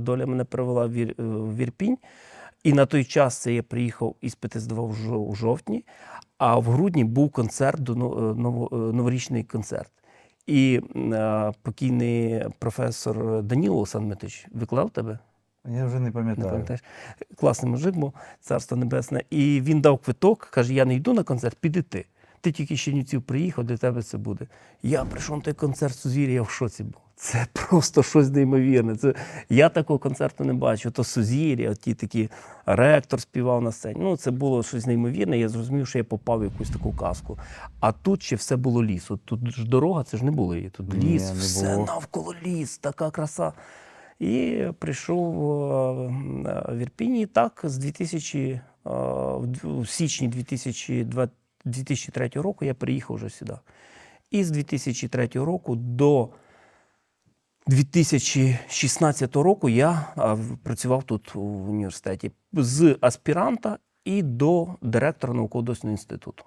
Доля мене привела в е, Вірпінь. І на той час це я приїхав іспити здавав у жовтні, а в грудні був концерт, до е, е, новорічний концерт. І покійний професор Даніло Санметич виклав тебе. Я вже не Не пам'ятаю. пам'ятаєш? Класний мужик був, царство небесне. І він дав квиток, каже: Я не йду на концерт, піди ти. Ти тільки з Чернівців приїхав, для тебе це буде. Я прийшов на той концерт Сузір'я, я в шоці був. Це просто щось неймовірне. Це, я такого концерту не бачу. То Сузір'я, ті такі ректор співав на сцені. Ну, це було щось неймовірне. Я зрозумів, що я попав в якусь таку казку. А тут ще все було ліс. От тут ж дорога, це ж не було її. Тут Ні, ліс, не все було. навколо ліс, така краса. І прийшов е, в Ірпіні так з 2000, е, в січні 2003 року я приїхав вже сюди. І з 2003 року до 2016 року я працював тут в університеті з аспіранта і до директора науково-дослідного інституту.